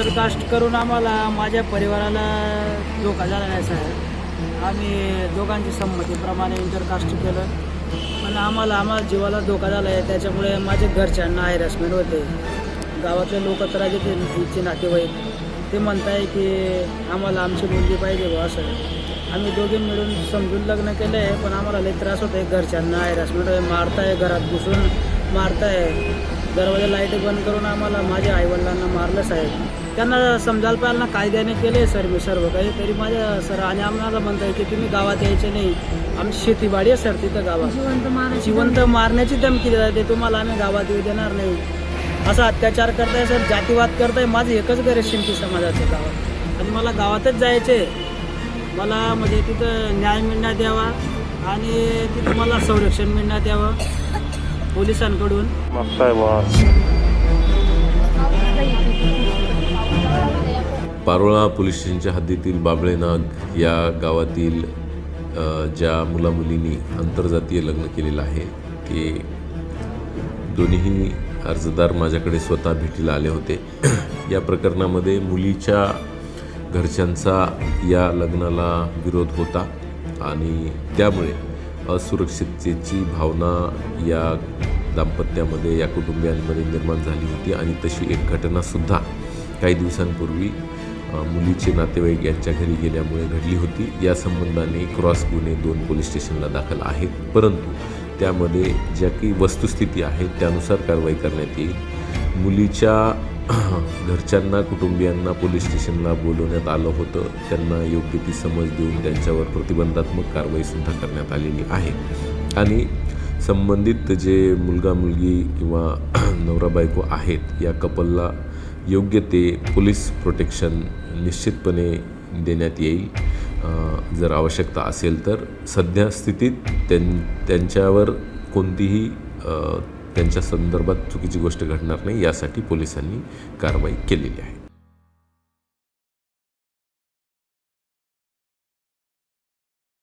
Intercaste करून आम्हाला माझ्या परिवाराला धोका झाला नाही साहेब. आम्ही दोघांची संमतीप्रमाणे इंटरकास्ट केलं. पण आम्हाला आम्हाला जीवाला धोका झाला आहे त्याच्यामुळे माझ्या घरच्यांना हॅरॅसमेंट होते. गावातले लोक तर आहेत ते तिचे नातेवाईक. ते म्हणताय की आम्हाला आमची मुलगी पाहिजे बा असं. आम्ही दोघे मिळून समजून लग्न केलं आहे पण आम्हाला लई त्रास होतो आहे घरच्यांना हॅरॅसमेंट आहे मारताय घरात घुसून मारताय. दरवाजा लाइट बंद करून आम्हाला माझ्या आईवडिलांना मारलं साहेब. त्यांना समजायला पाहिजे ना कायद्याने केले सर मी सर्व काही तरी माझ्या सर आणि आम्हाला म्हणताय की तुम्ही गावात यायचे नाही. आमची शेतीबाडी आहे सर तिथं गावात. जिवंत मारण्याची धमकी देतात ते तुम्हाला आम्ही गावात येऊ देणार नाही. असा अत्याचार करताय सर जातीवाद करताय माझं एकच घर आहे शिंपी समाजाचं गावात. आणि मला गावातच जायचे मला म्हणजे तिथं न्याय मिळण्यात यावा आणि तिथं मला संरक्षण मिळण्यात यावं. पोलिसांकडून. मागताय पारोळा पोलीस स्टेशनच्या हद्दीतील बाबळेनाग या गावातील ज्या मुलामुलींनी आंतरजातीय लग्न केलेलं आहे ते दोन्ही अर्जदार माझ्याकडे स्वतः भेटीला आले होते. या प्रकरणामध्ये मुलीच्या घरच्यांचा या लग्नाला विरोध होता आणि त्यामुळे असुरक्षिततेची भावना या दाम्पत्यामध्ये या कुटुंबियांमध्ये निर्माण झाली होती आणि तशी एक घटनासुद्धा काही दिवसांपूर्वी मुलीचे नातेवाईक यांच्या घरी गेल्यामुळे घडली होती. या संबंधाने क्रॉस गुन्हे दोन पोलीस स्टेशनला दाखल आहेत. परंतु त्यामध्ये ज्या काही वस्तुस्थिती आहे त्यानुसार कारवाई करण्यात येईल. मुलीच्या घरच्यांना कुटुंबियांना पोलीस स्टेशनला बोलवण्यात आलं होतं. त्यांना योग्य ती समज देऊन त्यांच्यावर प्रतिबंधात्मक कारवाईसुद्धा करण्यात आलेली आहे. आणि संबंधित जे मुलगा मुलगी किंवा नवरा बायको आहेत या कपलला योग्य ते पोलीस प्रोटेक्शन निश्चितपणे देण्यात येईल. जर आवश्यकता असेल तर सध्या स्थितीत त्यां त्यांच्यावर कोणतीही त्यांच्या संदर्भात चुकीची गोष्ट घडणार नाही यासाठी पोलिसांनी कारवाई केलेली आहे.